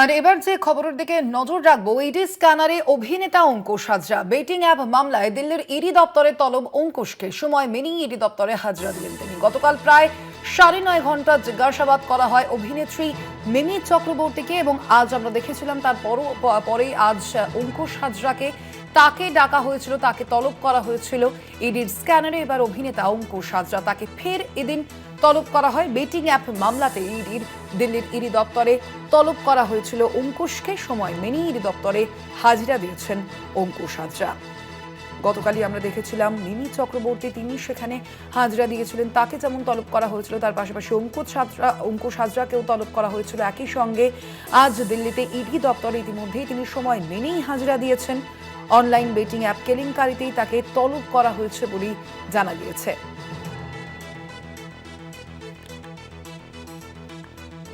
আর এবার যে খবরের দিকে নজর রাখব ইডি স্ক্যানারে অভিনেতা অঙ্কুশ হাজরা। বেটিং অ্যাপ মামলায় দিল্লির ইডি দপ্তরে তলব অঙ্কুশকে। সময় মেনি ইডি দপ্তরে হাজরা দিলেন তিনি। গতকাল প্রায় সাড়ে নয় ঘণ্টা জিজ্ঞাসাবাদ করা হয় অভিনেত্রী মিমি চক্রবর্তীকে এবং আজ আমরা দেখেছিলাম তার পরেই আজ অঙ্কুশ হাজরাকে তাকে ডাকা হয়েছিল, তাকে তলব করা হয়েছিল। ইডির স্ক্যানারে এবার অভিনেতা অঙ্কুশ হাজরা, তাকে ফের এদিন তলব করা হয়। বেটিং অ্যাপ মামলাতে ইডির দিল্লির ইডি দপ্তরে তলব করা হয়েছিল। অঙ্কুশকে সময় মেনেই ইডি দপ্তরে হাজিরা দিয়েছেন অঙ্কুশ হাজরা। গতকালই আমরা দেখেছিলাম মিমি চক্রবর্তী, তিনি সেখানে হাজরা দিয়েছিলেন। তাকে যেমন তলব করা হয়েছিল, তার পাশাপাশি অঙ্কুশ হাজরা, অঙ্কুশ হাজরাকেও তলব করা হয়েছিল। একই সঙ্গে আজ দিল্লিতে ইডি দপ্তরে ইতিমধ্যেই তিনি সময় মেনেই হাজরা দিয়েছেন অনলাইন বেটিং অ্যাপ কেলেঙ্কারিতেই তাকে তলব করা হয়েছে বলে জানা গিয়েছে।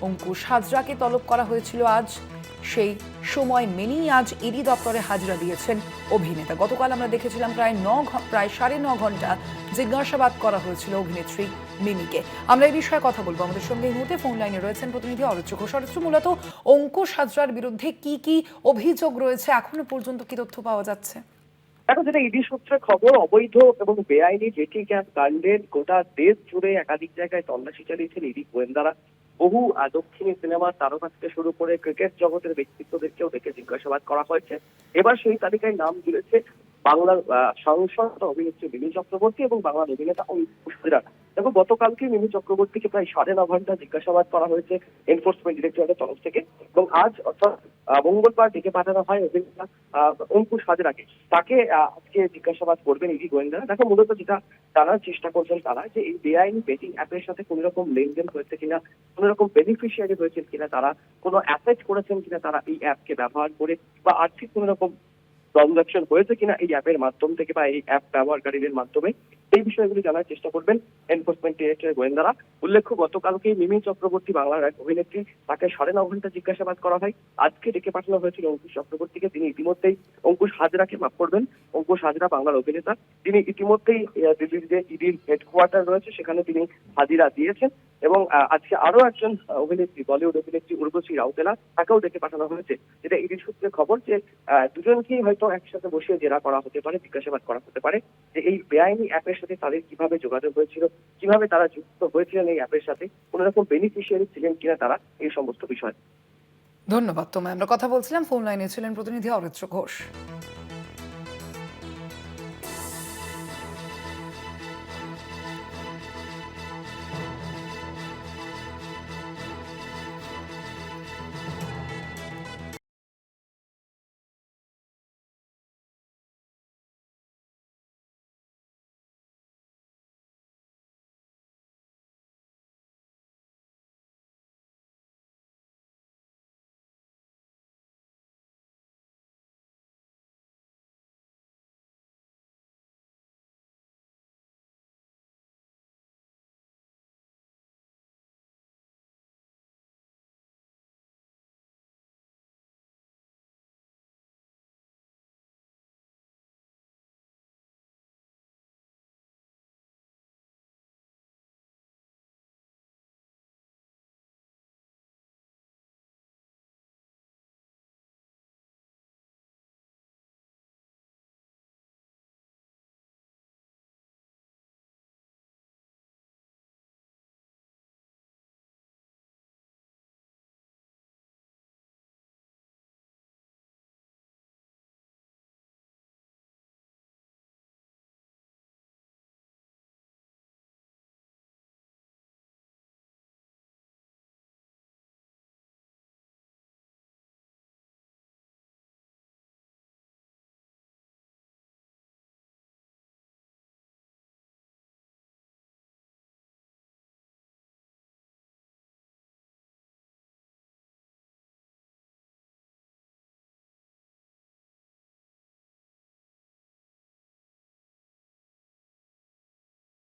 অঙ্কুশ হাজরাকে তলব করা হয়েছিল আজ সেই সময় মেনেই আজ ইডি দপ্তরে হাজিরা দিয়েছেন অভিনেতা। গতকাল আমরা দেখেছিলাম প্রায় ন প্রায় সাড়ে ন ঘণ্টা জিজ্ঞাসাবাদ করা হয়েছিল অভিনেত্রী মিমিকে। আমরা এই বিষয়ে কথা বলব। আমাদের সঙ্গে এই মুহূর্তে ফোন লাইনে রয়েছেন প্রতিনিধি অরুচ ঘোষ। অরুচ মূলত অঙ্কুশ হাজরার বিরুদ্ধে কি কি অভিযোগ রয়েছে? এখনও পর্যন্ত কি তথ্য পাওয়া যাচ্ছে? এখন যেটা ইডি সূত্রে খবর, অবৈধ এবং বেআইনি জেটি ক্যাম্প কাণ্ডের গোটা দেশ জুড়ে একাধিক জায়গায় তল্লাশি চালিয়েছেন ইডি গোয়েন্দারা। বহু দক্ষিণী সিনেমার তারকা থেকে শুরু করে ক্রিকেট জগতের ব্যক্তিত্বদেরকেও দেখে জিজ্ঞাসাবাদ করা হয়েছে। এবার সেই তালিকায় নাম জুড়েছে বাংলার সংসদ অভিনেত্রী বিনু চক্রবর্তী এবং বাংলার অভিনেতা অমিত হাজরা দেখো গতকালকে মিমি চক্রবর্তীকে প্রায় সাড়ে ন ঘণ্টা জিজ্ঞাসাবাদ করা হয়েছে এনফোর্সমেন্ট ডিরেক্টরেটের তরফ থেকে। এবং আজ অর্থাৎ মঙ্গলবার ডেকে পাঠানো হয় অভিনেতা অঙ্কুশ হাজরাকে। তাকে আজকে জিজ্ঞাসাবাদ করবেন ইডি গোয়েন্দারা। দেখো, মূলত যেটা জানার চেষ্টা করছেন তারা যে এই বেআইনি বেটিং অ্যাপের সাথে কোন রকম লেনদেন হয়েছে কিনা কোনো রকম বেনিফিশিয়ারি হয়েছেন কিনা, তারা কোনো অ্যাসেট করেছেন কিনা, তারা এই অ্যাপকে ব্যবহার করে বা আর্থিক কোনো রকম ট্রানজাকশন হয়েছে কিনা এই অ্যাপের মাধ্যম থেকে বা এই অ্যাপ ব্যবহারকারীদের মাধ্যমে। এই বিষয়গুলি জানার চেষ্টা করবেন এনফোর্সমেন্ট ডিরেক্টরের গোয়েন্দারা। উল্লেখ্য, গতকালকে মিমি চক্রবর্তী বাংলার এক অভিনেত্রী, তাকে সাড়ে ন ঘণ্টা জিজ্ঞাসাবাদ করা হয়। আজকে ডেকে পাঠানো হয়েছিল অঙ্কুশ চক্রবর্তীকে। তিনি ইতিমধ্যেই অঙ্কুশ হাজরাকে মাফ করবেন। অঙ্কুশ হাজরা বাংলার অভিনেতা। তিনি ইতিমধ্যেই দিল্লির যে ইডির হেডকোয়ার্টার রয়েছে, সেখানে তিনি হাজিরা দিয়েছেন এবং আজকে আরও একজন অভিনেত্রী, বলিউড অভিনেত্রী উর্বশী রাউতেলা তাকেও ডেকে পাঠানো হয়েছে। যেটা ইডির সূত্রে খবর যে দুজনকেই হয়তো একসাথে বসিয়ে জেরা করা হতে পারে, জিজ্ঞাসাবাদ করা হতে পারে, যে এই বেআইনি অ্যাপের সাথে তাদের কীভাবে যোগাযোগ হয়েছিল, কীভাবে তারা যুক্ত হয়েছিলেন এই অ্যাপের সাথে, কোনো রকম বেনিফিশিয়ারি ছিলেন কিনা তারা, এই সমস্ত বিষয়। ধন্যবাদ তোমায়। আমরা কথা বলছিলাম ফোন লাইনে ছিলেন প্রতিনিধি অরিত্র ঘোষ।